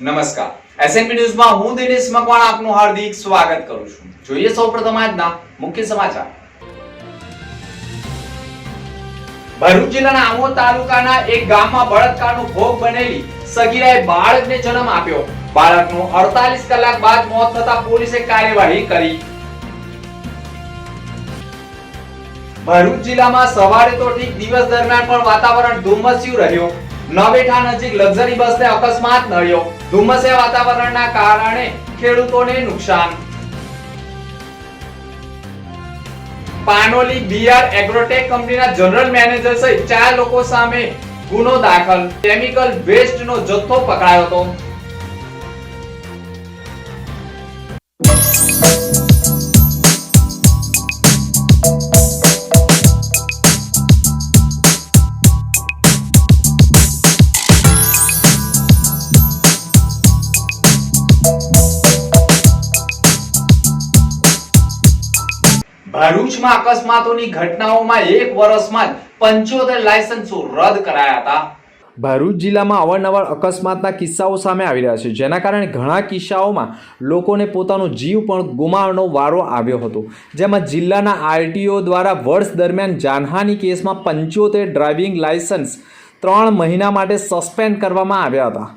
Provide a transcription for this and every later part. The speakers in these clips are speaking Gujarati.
નમસ્કાર. એસએનપી ન્યૂઝમાં હું દિનેશ મકવાણા આપનું હાર્દિક સ્વાગત કરું છું. જોઈએ સૌપ્રથમ આજના મુખ્ય સમાચાર. ભરૂચ જિલ્લાના આમોદ તાલુકાના એક ગામમાં બળાત્કારનો ભોગ બનેલી સગીરાએ બાળકને જન્મ આપ્યો. બાળકનું 48 કલાક બાદ મોત થતા પોલીસે કાર્યવાહી કરી. ભરૂચ જિલ્લામાં સવારે તો ઠીક દિવસ દરમિયાન પણ વાતાવરણ ધુમ્મસ્યું રહ્યું. નવેઠા નજીક લક્ઝરી બસને અકસ્માત નડ્યો. ધુમ્મસે વાતાવરણના કારણે ખેડૂતોને નુકસાન. પાનોલી બીઆર એગ્રોટેક કંપનીના જનરલ મેનેજર સહિત ચાર લોકો સામે ગુનો દાખલ. કેમિકલ વેસ્ટનો જથ્થો પકડાયો હતો. ભરૂચમાં અકસ્માતોની ઘટનાઓમાં એક વર્ષમાં જ પંચોતેર લાયસન્સો રદ કરાયા હતા. ભરૂચ જિલ્લામાં અવારનવાર અકસ્માતના કિસ્સાઓ સામે આવી રહ્યા છે, જેના કારણે ઘણા કિસ્સાઓમાં લોકોને પોતાનો જીવ પણ ગુમાવવાનો વારો આવ્યો હતો. જેમાં જિલ્લાના આરટીઓ દ્વારા વર્ષ દરમિયાન જાનહાની કેસમાં પંચોતેર ડ્રાઇવિંગ લાયસન્સ ત્રણ મહિના માટે સસ્પેન્ડ કરવામાં આવ્યા હતા.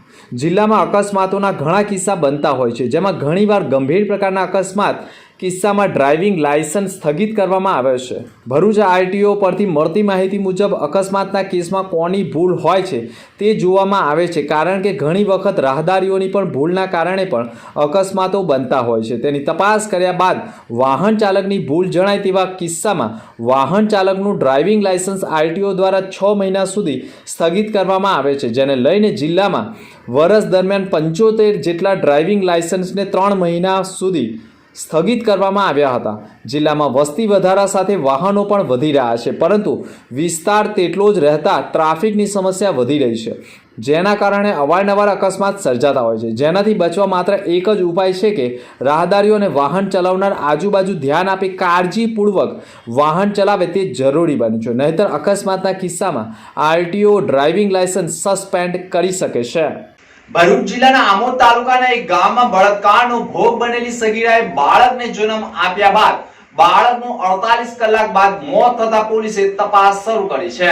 જિલ્લામાં અકસ્માતોના ઘણા કિસ્સા બનતા હોય છે, જેમાં ઘણીવાર ગંભીર પ્રકારના અકસ્માત કિસ્સામાં ડ્રાઇવિંગ લાયસન્સ સ્થગિત કરવામાં આવે છે. ભરૂચ આરટીઓ પરથી મળતી માહિતી મુજબ અકસ્માતના કેસમાં કોની ભૂલ હોય છે તે જોવામાં આવે છે. કારણ કે ઘણી વખત રાહદારીઓની પણ ભૂલના કારણે પણ અકસ્માતો બનતા હોય છે. તેની તપાસ કર્યા બાદ વાહન ચાલકની ભૂલ જણાય તેવા કિસ્સામાં વાહન ચાલકનું ડ્રાઇવિંગ લાયસન્સ આરટીઓ દ્વારા છ મહિના સુધી સ્થગિત કરવામાં આવે છે, જેને લઈને જિલ્લામાં વર્ષ દરમિયાન પંચોતેર જેટલા ડ્રાઇવિંગ લાયસન્સને ત્રણ મહિના સુધી સ્થગિત કરવામાં આવ્યા હતા. જિલ્લામાં વસ્તી વધારા સાથે વાહનો પણ વધી રહ્યા છે, પરંતુ વિસ્તાર તેટલો જ રહેતા ટ્રાફિકની સમસ્યા વધી રહી છે. જેના કારણે અવારનવાર અકસ્માત સર્જાતા હોય છે. જેનાથી બચવા માત્ર એક જ ઉપાય છે કે રાહદારીઓ અને વાહન ચલાવનાર આજુબાજુ ધ્યાન આપી, કાળજીપૂર્વક વાહન ચલાવે તે જરૂરી બન્યું છે. નહીતર અકસ્માતના કિસ્સામાં આરટીઓ ડ્રાઇવિંગ લાયસન્સ સસ્પેન્ડ કરી શકે છે. ભરૂચ જિલ્લાના આમોદ તાલુકાના એક ગામમાં બળાત્કારનો ભોગ બનેલી સગીરાએ બાળકને જન્મ આપ્યા બાદ બાળકનું 48 કલાક બાદ મોત થતા પોલીસે તપાસ શરૂ કરી છે.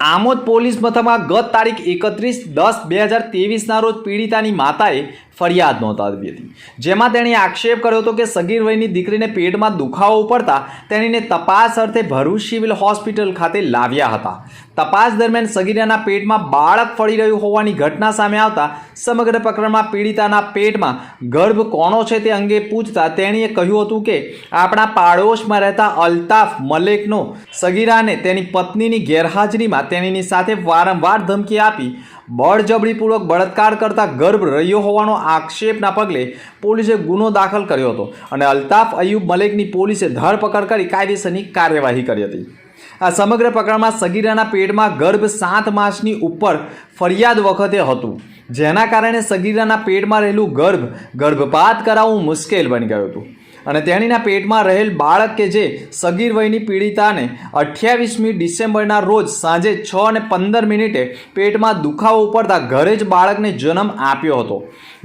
આમોદ પોલીસ મથકમાં ગત તારીખ એકત્રીસ દસ બે હજાર ના રોજ પીડિતાની માતાએ ફરિયાદ નોંધાવી હતી જેમાં તેણે આક્ષેપ કર્યો હતો કે સગીર વયની દીકરીને પેટમાં દુખાવો પડતા તેણીને તપાસ અર્થે ભરૂચ સિવિલ હોસ્પિટલ ખાતે લાવ્યા હતા. તપાસ દરમિયાન સગીરાના પેટમાં બાળક ફળી રહ્યું હોવાની ઘટના સામે આવતા સમગ્ર પ્રકરણમાં પીડિતાના પેટમાં ગર્ભ કોનો છે તે અંગે પૂછતા તેણીએ કહ્યું હતું કે આપણા પાડોશમાં રહેતા અલ્તાફ મલેકનો સગીરાને તેની પત્નીની ગેરહાજરીમાં તેણીની સાથે વારંવાર ધમકી આપી બળજબરીપૂર્વક બળાત્કાર કરતા ગર્ભ રહ્યો હોવાનો આક્ષેપના પગલે પોલીસે ગુનો દાખલ કર્યો હતો અને અલ્તાફ અયુબ મલેકની પોલીસે ધરપકડ કરી કાયદેસરની કાર્યવાહી કરી હતી. આ સમગ્ર પ્રકરણમાં સગીરાના પેટમાં ગર્ભ સાત માસની ઉપર ફરિયાદ વખતે હતું. જેના કારણે સગીરાના પેટમાં રહેલું ગર્ભ ગર્ભપાત કરાવવું મુશ્કેલ બની ગયું હતું. અને તેણીના પેટમાં રહેલ બાળક કે જે સગીર વયની પીડિતાને અઠ્યાવીસમી ડિસેમ્બરના રોજ સાંજે છ અને પંદર મિનિટે પેટમાં દુખાવો ઉપડતા ઘરે જ બાળકને જન્મ આપ્યો હતો.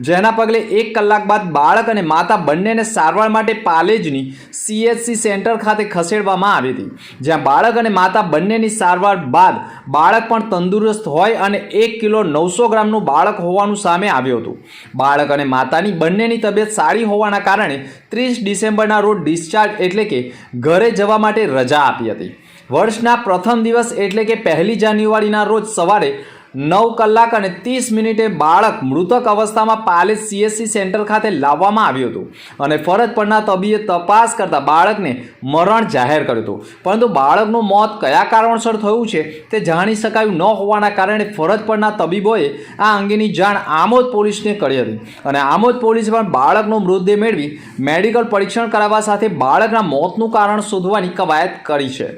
જેના પગલે એક કલાક બાદ બાળક અને માતા બંનેને સારવાર માટે પાલેજની સીએચસી સેન્ટર ખાતે ખસેડવામાં આવી હતી. જ્યાં બાળક અને માતા બંનેની સારવાર બાદ બાળક પણ તંદુરસ્ત હોય અને એક કિલો નવસો ગ્રામનું બાળક હોવાનું સામે આવ્યું હતું. બાળક અને માતાની બંનેની તબિયત સારી હોવાના કારણે ત્રીસ ડિસેમ્બરના રોજ ડિસ્ચાર્જ એટલે કે ઘરે જવા માટે રજા આપી હતી. વર્ષના પ્રથમ દિવસ એટલે કે પહેલી જાન્યુઆરીના રોજ સવારે નવ કલાક અને ત્રીસ મિનિટે બાળક મૃતક અવસ્થામાં પાલેજ સીએસસી સેન્ટર ખાતે લાવવામાં આવ્યું હતું. અને ફરજ પરના તબીએ તપાસ કરતાં બાળકને મરણ જાહેર કર્યું હતું. પરંતુ બાળકનું મોત કયા કારણસર થયું છે તે જાણી શકાયું ન હોવાના કારણે ફરજ પરના તબીબોએ આ અંગેની જાણ આમોદ પોલીસને કરી હતી. અને આમોદ પોલીસે પણ બાળકનો મૃતદેહ મેળવી મેડિકલ પરીક્ષણ કરાવવા સાથે બાળકના મોતનું કારણ શોધવાની કવાયત કરી છે.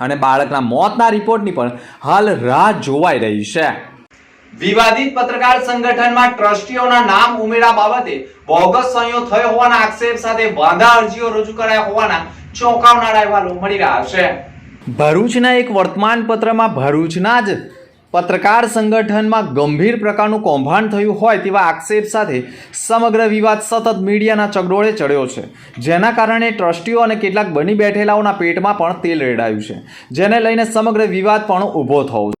અને બાળકના મોતના રિપોર્ટની પણ હાલ રાહ જોવાઈ રહી છે. વિવાદિત પત્રકાર સંગઠનમાં ટ્રસ્ટીઓના નામ ઉમેરા બાબતે બોગસ સંયો થયો હોવાના આક્ષેપ સાથે વાંધા અરજીઓ રજૂ કરાયા હોવાના ચોંકાવનારા અહેવાલો મળી રહ્યા છે. ભરૂચના એક વર્તમાન પત્રમાં ભરૂચના જ પત્રકાર સંગઠનમાં ગંભીર પ્રકારનું કૌભાંડ થયું હોય તેવા આક્ષેપ સાથે સમગ્ર વિવાદ સતત મીડિયાના ચગડોળે ચડ્યો છે. જેના કારણે ટ્રસ્ટીઓ અને કેટલાક બની બેઠેલાઓના પેટમાં પણ તેલ રેડાયું છે. જેને લઈને સમગ્ર વિવાદ પણ ઊભો થયો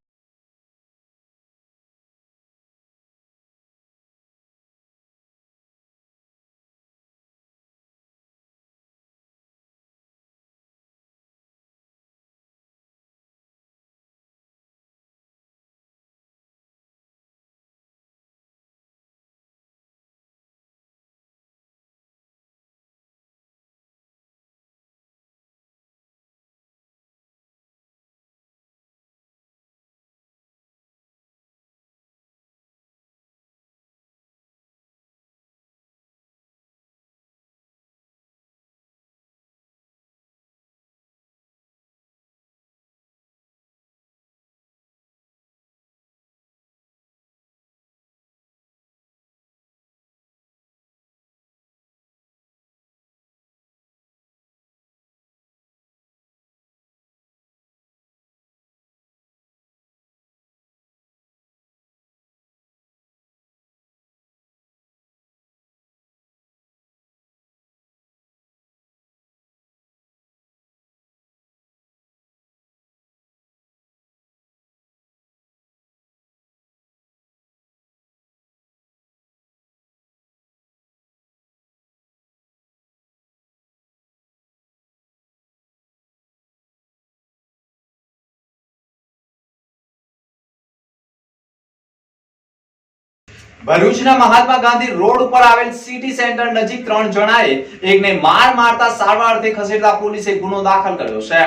ભરૂચના મહાત્મા ગાંધી રોડ ઉપર આવેલ સિટી સેન્ટર નજીક ત્રણ જણાએ એકને માર મારતા સારવાર અર્થે ખસેડતા પોલીસે ગુનો દાખલ કર્યો છે.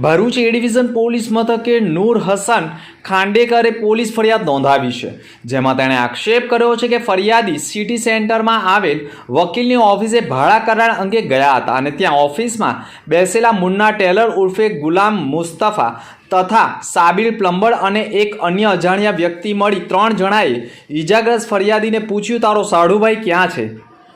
ભરૂચ એ ડિવિઝન પોલીસ મથકે નૂર હસન ખાંડેકરે પોલીસ ફરિયાદ નોંધાવી છે, જેમાં તેણે આક્ષેપ કર્યો છે કે ફરિયાદી સિટી સેન્ટરમાં આવેલ વકીલની ઓફિસે ભાડા કરાર અંગે ગયા હતા અને ત્યાં ઓફિસમાં બેસેલા મુન્ના ટેલર ઉર્ફે ગુલામ મુસ્તફા તથા સાબિર પ્લમ્બર અને એક અન્ય અજાણ્યા વ્યક્તિ મળી ત્રણ જણાએ ઈજાગ્રસ્ત ફરિયાદીને પૂછ્યું, તારો સાઢુભાઈ ક્યાં છે?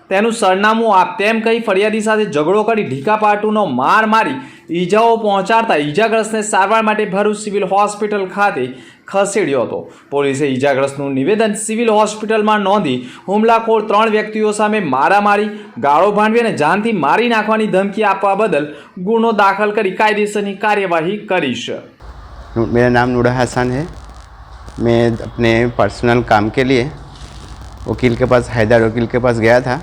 તેનું સરનામું આપ તેમ કહી ફરિયાદી સાથે ઝઘડો કરી ઢીકા પાટુનો માર મારી ઈજાઓ પહોંચાડતા ઈજાગ્રસ્તને સારવાર માટે ભરૂચ સિવિલ હોસ્પિટલ ખાતે ખસેડ્યો હતો પોલીસે ઈજાગ્રસ્તનું નિવેદન સિવિલ હોસ્પિટલમાં નોંધી હુમલાખોર ત્રણ વ્યક્તિઓ સામે મારામારી ગાળો ભાંડવી અને જાનથી મારી નાખવાની ધમકી આપવા બદલ ગુનો દાખલ કરી કાયદેસરની કાર્યવાહી કરી છે नू- मेरा नाम नूरा हसन है मैं अपने पर्सनल काम के लिए वकील के पास हैदर वकील के पास गया था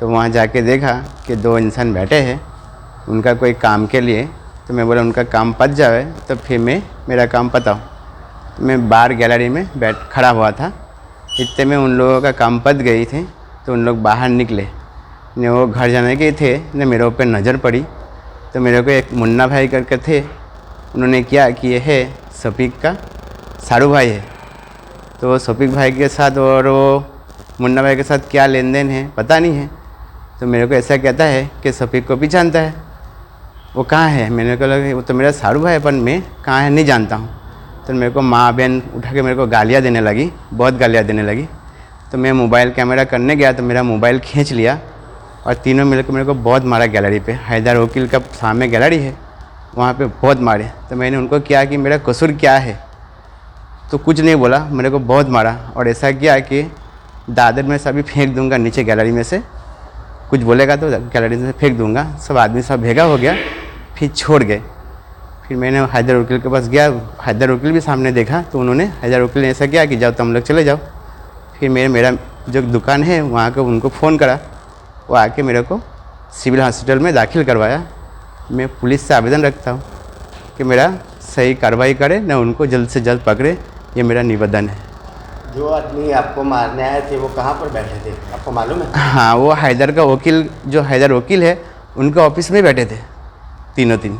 तो वहाँ जाके देखा कि दो इंसान बैठे हैं, उनका कोई काम के लिए। तो मैं बोला, उनका काम पत जाए तो फिर मैं, मेरा काम पताऊँ तो मैं बाहर गैलरी में बैठ, खड़ा हुआ था। इतने में उन लोगों का काम पत गई थी तो उन लोग बाहर निकले। न वो घर जाने के थे, न मेरे ऊपर नज़र पड़ी। तो मेरे को एक मुन्ना भाई करके थे। उन्होंने क्या कि ये है सफीक का? सारू भाई है। तो वो सफीक भाई के साथ और वो मुन्ना भाई के साथ क्या लेन देन है, पता नहीं है। तो मेरे को ऐसा कहता है कि सफीक को भी जानता है। वो कहाँ है? मैंने कहा, लगा, वो तो मेरा सारू है, पर मैं कहाँ है? नहीं जानता हूँ। तो मेरे को माँ बहन उठा के मेरे को गालियाँ देने लगी, बहुत गालियाँ देने लगी। तो मैं मोबाइल कैमरा करने गया तो मेरा मोबाइल खींच लिया और तीनों मिलकर मेरे को बहुत मारा गैलरी पे। हैदर वकील का सामने गैलरी है, वहाँ पे बहुत मारे। तो मैंने उनको किया कि मेरा कसूर क्या है? तो कुछ नहीं बोला, मेरे को बहुत मारा और ऐसा किया कि दादर में सभी फेंक दूँगा नीचे गैलरी में से। कुछ बोलेगा तो गैलरी से फेंक दूँगा। सब आदमी सब भेगा हो गया, फिर छोड़ गए। फिर मैंने हैदर वकील के पास गया, हैदर वकील भी सामने देखा तो उन्होंने, हैदर वकील ने ऐसा किया कि जाओ, तुम लोग चले जाओ। फिर मेरे, मेरा जो दुकान है, वहाँ को उनको फ़ोन करा। वो आके मेरे को सिविल हॉस्पिटल में दाखिल करवाया। मैं पुलिस से आवेदन रखता हूँ कि मेरा सही कार्रवाई करे, न उनको जल्द से जल्द पकड़े, ये मेरा निवेदन है। जो आदमी आपको मारने आए थे वो कहाँ पर बैठे थे आपको मालूम है हाँ वो हैदर का वकील जो हैदर वकील है उनके ऑफिस में बैठे थे तीनों तीन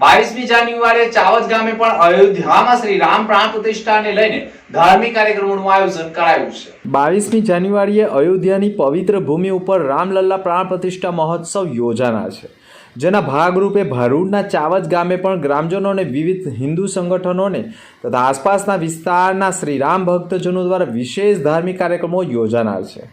બાવીસમી જાન્યુઆરીએ ચાવજ ગામે પણ અયોધ્યામાં શ્રી રામ પ્રાણ પ્રતિષ્ઠાને લઈને ધાર્મિક કાર્યક્રમોનું આયોજન કરાયું છે બાવીસમી જાન્યુઆરીએ અયોધ્યાની પવિત્ર ભૂમિ ઉપર રામલલ્લા પ્રાણ પ્રતિષ્ઠા મહોત્સવ યોજાનાર છે જેના ભાગરૂપે ભરૂડના ચાવજ ગામે પણ ગ્રામજનોને વિવિધ હિન્દુ સંગઠનોને તથા આસપાસના વિસ્તારના શ્રી રામ ભક્તજનો દ્વારા વિશેષ ધાર્મિક કાર્યક્રમો યોજાનાર છે.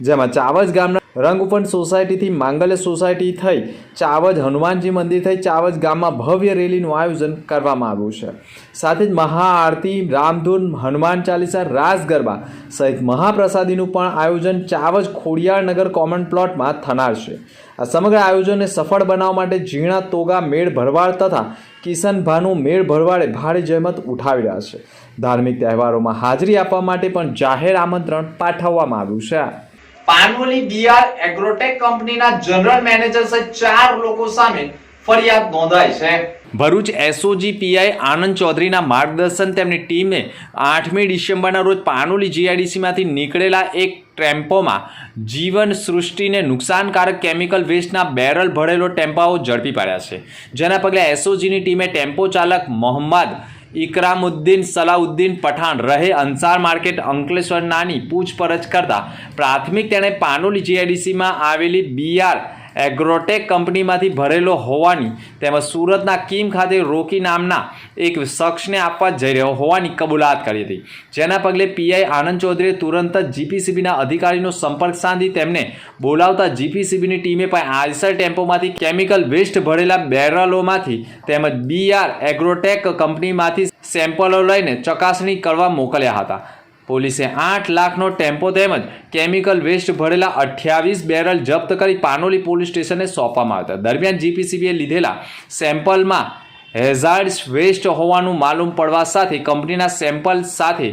જેમાં ચાવજ ગામના રંગઉપન સોસાયટીથી માંગલ્ય સોસાયટી થઈ ચાવજ હનુમાનજી મંદિર થઈ ચાવજ ગામમાં ભવ્ય રેલીનું આયોજન કરવામાં આવ્યું છે. સાથે જ મહાઆરતી, રામધૂન, હનુમાન ચાલીસા, રાસ ગરબા સહિત મહાપ્રસાદીનું પણ આયોજન ચાવજ ખોડિયારનગર કોમન પ્લોટમાં થનાર છે. આ સમગ્ર આયોજનને સફળ બનાવવા માટે ઝીણા તોગા મેળ ભરવાડ તથા કિશન ભાનુ મેળ ભરવાડે ભારે જહેમત ઉઠાવી રહ્યા છે. ધાર્મિક તહેવારોમાં હાજરી આપવા માટે પણ જાહેર આમંત્રણ પાઠવવામાં આવ્યું છે. પાનોલી બીઆર એગ્રોટેક કંપનીના જનરલ મેનેજર સહિત ચાર લોકો સામે ફરિયાદ નોંધાઈ છે. ભરૂચ એસઓજી પીઆઈ આનંદ ચૌધરીના માર્ગદર્શન તેમની ટીમે આઠમી ડિસેમ્બરના રોજ પાનોલી જીઆઈડીસીમાંથી નીકળેલા એક ટેમ્પોમાં જીવન સૃષ્ટિને નુકસાનકારક કેમિકલ વેસ્ટના બેરલ ભરેલો ટેમ્પાઓ ઝડપી પાડ્યા છે. જેના પગલે એસઓજીની ટીમે ટેમ્પો ચાલક મોહમ્મદ ઇકરામુદ્દીન સલાઉદ્દીન પઠાણ રહે અંસાર માર્કેટ અંકલેશ્વર નાની પૂછપરછ કરતા. પ્રાથમિક તેણે પાનોલી જીઆઈડીસીમાં આવેલી બીઆર એગ્રોટેક કંપનીમાંથી ભરેલો હોવાની તેમજ સુરતના કિમ ખાતે રોકી નામના એક શખ્સને આપવા જઈ રહ્યો હોવાની કબૂલાત કરી હતી. જેના પગલે પીઆઈ આનંદ ચૌધરીએ તુરંત જ જીપીસીબીના અધિકારીનો સંપર્ક સાધી તેમને બોલાવતા જીપીસીબીની ટીમે પણ આઈસર ટેમ્પોમાંથી કેમિકલ વેસ્ટ ભરેલા બેરલોમાંથી તેમજ બીઆર એગ્રોટેક કંપનીમાંથી સેમ્પલો લઈને ચકાસણી કરવા મોકલ્યા હતા. પોલીસે આઠ લાખનો ટેમ્પો તેમજ કેમિકલ વેસ્ટ ભરેલા અઠ્યાવીસ બેરલ જપ્ત કરી પાનોલી પોલીસ સ્ટેશને સોંપવામાં આવ્યા હતા. દરમિયાન જીપીસીબીએ લીધેલા સેમ્પલમાં હેઝાર્ડ્સ વેસ્ટ હોવાનું માલુમ પડવા સાથે કંપનીના સેમ્પલ સાથે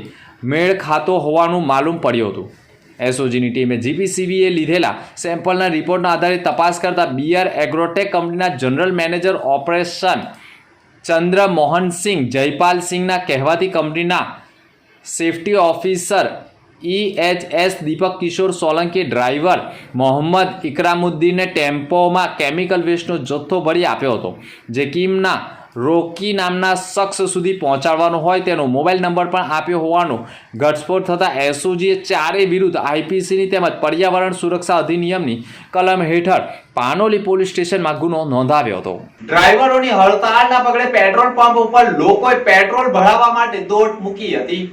મેળ ખાતો હોવાનું માલુમ પડ્યું હતું. એસઓજીની ટીમે જીપીસીબીએ લીધેલા સેમ્પલના રિપોર્ટના આધારે તપાસ કરતા બીઆર એગ્રોટેક કંપનીના general manager operation Chandra Mohansinh જયપાલસિંહના કહેવાથી કંપનીના safety officer EHS Deepak Kishor Solanki driver Mohammad ઇકરામુદ્દીને ટેમ્પોમાં કેમિકલ વેસ્ટનો જથ્થો ભરી આપ્યો હતો. જે કિમના રોકી નામના શખ્સ સુધી પહોંચાડવાનો હોય તેનો મોબાઈલ નંબર પણ આપ્યો હોવાનો ઘટસ્ફોટ થતાં એસઓજીએ ચારેય વિરુદ્ધ આઈપીસીની તેમજ પર્યાવરણ સુરક્ષા અધિનિયમની કલમ હેઠળ પાનોલી પોલીસ સ્ટેશનમાં ગુનો નોંધાવ્યો હતો. ડ્રાઈવરોની હડતાળના પગલે પેટ્રોલ પંપ ઉપર લોકોએ પેટ્રોલ ભરાવવા માટે દોટ મૂકી હતી.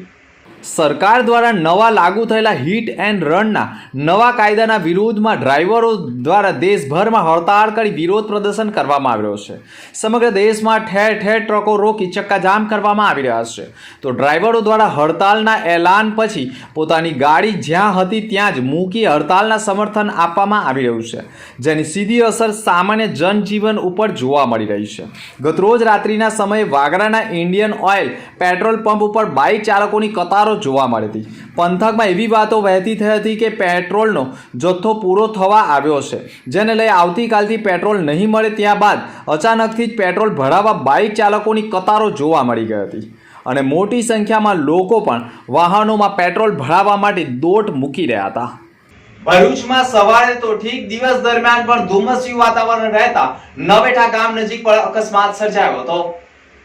સરકાર દ્વારા નવા લાગુ થયેલા હિટ એન્ડ રનના નવા કાયદાના વિરોધમાં ડ્રાઈવરો દ્વારા દેશભરમાં હડતાળ કરી વિરોધ પ્રદર્શન કરવામાં આવી રહ્યો છે. સમગ્ર દેશમાં ઠેર ઠેર ટ્રકો રોકી ચક્કાજામ કરવામાં આવી રહ્યા છે. તો ડ્રાઈવરો દ્વારા હડતાલના એલાન પછી પોતાની ગાડી જ્યાં હતી ત્યાં જ મૂકી હડતાલના સમર્થન આપવામાં આવી રહ્યું છે. જેની સીધી અસર સામાન્ય જનજીવન ઉપર જોવા મળી રહી છે. ગતરોજ રાત્રિના સમયે વાગરાના ઇન્ડિયન ઓઇલ પેટ્રોલ પંપ ઉપર બાઇક ચાલકોની કતારો જોવા મળી હતી. પંથકમાં એવી વાતો વહેતી થઈ હતી કે પેટ્રોલનો જથ્થો પૂરો થવા આવ્યો છે, જેને લઈ આવતીકાલથી પેટ્રોલ નહીં મળે ત્યાં બાદ અચાનકથી જ પેટ્રોલ ભરાવા બાઇક ચાલકોની કતારો જોવા મળી ગઈ હતી. અને મોટી સંખ્યામાં લોકો પણ વાહનોમાં પેટ્રોલ ભરાવવા માટે દોટ મૂકી રહ્યા હતા. ભરૂચમાં સવારે તો ઠીક દિવસ દરમિયાન પણ ધુમ્મસયું વાતાવરણ રહેતા નવેઠા ગામ નજીક પણ અકસ્માત સર્જાયો હતો.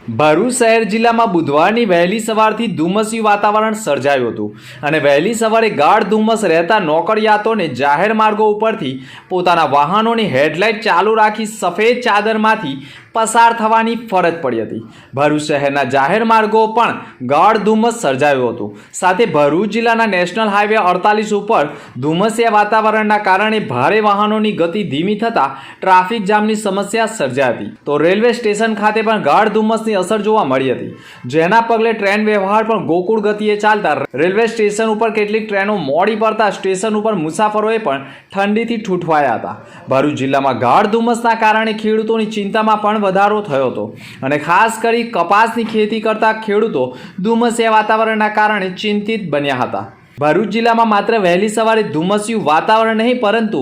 ભરૂચ શહેર જિલ્લામાં બુધવારની વહેલી સવારથી ધુમ્મસી વાતાવરણ સર્જાયું હતું અને વહેલી સવારે ગાઢ ધુમ્મસ રહેતા નોકરિયાતોને જાહેર માર્ગો ઉપરથી પોતાના વાહનોની હેડલાઇટ ચાલુ રાખી સફેદ ચાદરમાંથી પસાર થવાની ફરજ પડી હતી. ભરૂચ શહેરના જાહેર માર્ગો પણ ગાઢ ધુમ્મસ સર્જાયું હતું. સાથે ભરૂચ જિલ્લાના નેશનલ હાઈવે અડતાલીસ ઉપર ધુમ્મસિયા વાતાવરણના કારણે ભારે વાહનોની ગતિ ધીમી થતાં ટ્રાફિક જામની સમસ્યા સર્જાઈ હતી. તો રેલવે સ્ટેશન ખાતે પણ ગાઢ ધુમ્મસની અસર જોવા મળી હતી. જેના પગલે ટ્રેન વ્યવહાર પણ ગોકુળ ગતિએ ચાલતા રેલવે સ્ટેશન ઉપર કેટલીક ટ્રેનો મોડી પડતા સ્ટેશન ઉપર મુસાફરોએ પણ ઠંડીથી ઠૂંઠવાયા હતા. ભરૂચ જિલ્લામાં ગાઢ ધુમ્મસના કારણે ખેડૂતોની ચિંતામાં પણ વધારો થયો હતો. અને ખાસ કરી કપાસની ખેતી કરતા ખેડૂતો ધુમ્મસિયા વાતાવરણના કારણે ચિંતિત બન્યા હતા. ભરૂચ જિલ્લામાં માત્ર વહેલી સવારે ધુમ્મસ્યું વાતાવરણ નહીં, પરંતુ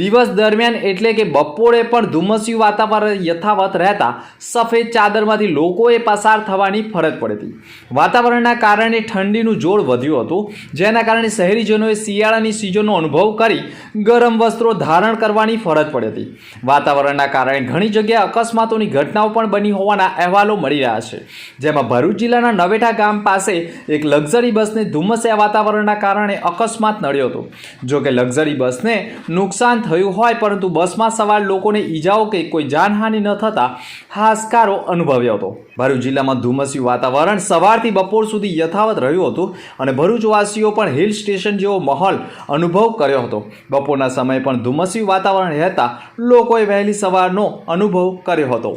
દિવસ દરમિયાન એટલે કે બપોરે પણ ધુમ્મસ્યું વાતાવરણ યથાવત રહેતા સફેદ ચાદરમાંથી લોકોએ પસાર થવાની ફરજ પડી હતી. વાતાવરણના કારણે ઠંડીનું જોર વધ્યું હતું, જેના કારણે શહેરીજનોએ શિયાળાની સિઝનનો અનુભવ કરી ગરમ વસ્ત્રો ધારણ કરવાની ફરજ પડી હતી. વાતાવરણના કારણે ઘણી જગ્યાએ અકસ્માતોની ઘટનાઓ પણ બની હોવાના અહેવાલો મળી રહ્યા છે. જેમાં ભરૂચ જિલ્લાના નવેઠા ગામ પાસે એક લક્ઝરી બસને ધુમ્મસ્યા વાતાવરણના હોવાના કારણે અકસ્માત નડ્યો હતો. જોકે લક્ઝરી બસને નુકસાન થયું હોય પરંતુ બસમાં સવાર લોકોને ઈજાઓ કે કોઈ જાનહાનિ ન થતાં હાશકારો અનુભવ્યો હતો. ભરૂચ જિલ્લામાં ધુમ્મસ્યું વાતાવરણ સવારથી બપોર સુધી યથાવત રહ્યું હતું અને ભરૂચવાસીઓ પણ હિલ સ્ટેશન જેવો માહોલ અનુભવ કર્યો હતો. બપોરના સમયે પણ ધુમ્મસ્યું વાતાવરણ રહેતા લોકોએ વહેલી સવારનો અનુભવ કર્યો હતો.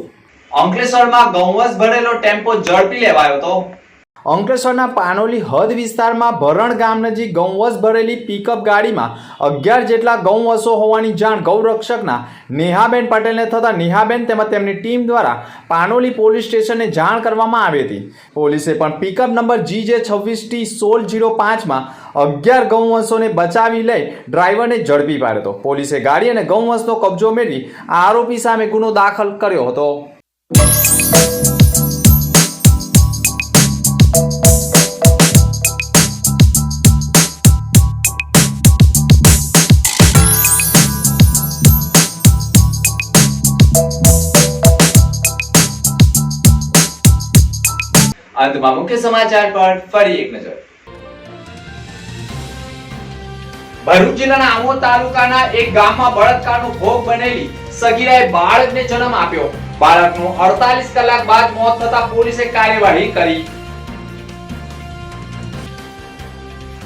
અંકલેશ્વરમાં ગૌવંશ ભરેલો ટેમ્પો ઝડપી લેવાયો હતો. અંકલેશ્વરના પાનોલી હદ વિસ્તારમાં ભરણ ગામ નજીક ગૌવંશ ભરેલી પિકઅપ ગાડીમાં અગિયાર જેટલા ગૌવંશો હોવાની જાણ ગૌરક્ષકના નેહાબેન પટેલને થતાં નેહાબેન તેમજ તેમની ટીમ દ્વારા પાનોલી પોલીસ સ્ટેશનને જાણ કરવામાં આવી હતી. પોલીસે પણ પિકઅપ નંબર જી જે છવ્વીસ ટી સોળ જીરો પાંચમાં અગિયાર ગૌવંશોને બચાવી લઈ ડ્રાઈવરને ઝડપી પાડ્યો હતો. પોલીસે ગાડી અને ગૌવંશનો કબજો મેળવી આરોપી સામે ગુનો દાખલ કર્યો હતો. અંતમાં મુખ્ય સમાચાર પર ફરી એક નજર. ભરૂચ જિલ્લાના આમો તાલુકાના એક ગામમાં બળાત્કારનો ભોગ બનેલી સગીરાએ બાળકને જન્મ આપ્યો. બાળકનું 48 કલાક બાદ મોત થતા પોલીસે કાર્યવાહી કરી.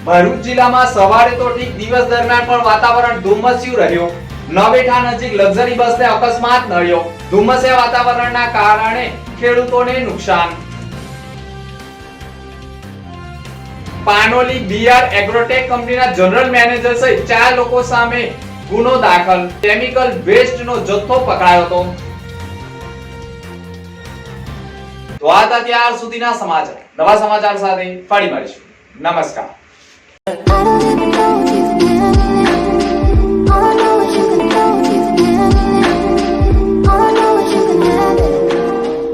ભરૂચ જિલ્લામાં સવારે તો ઠીક દિવસ દરમિયાન પણ વાતાવરણ ધુમ્મસ્યું રહ્યું. નવેઠા નજીક લક્ઝરી બસને અકસ્માત નડ્યો. ધુમ્મસે વાતાવરણના કારણે ખેડૂતોને નુકસાન. પાનોલી બીઆર એગ્રોટેક કંપનીના જનરલ મેનેજર સહિત ચાર લોકો સામે ગુનો દાખલ. કેમિકલ વેસ્ટનો જથ્થો પકડાયો હતો. તો આ હતા ત્યાર સુધીના સમાચાર. નવા સમાચાર સાથે ફરી મળીશું. નમસ્કાર.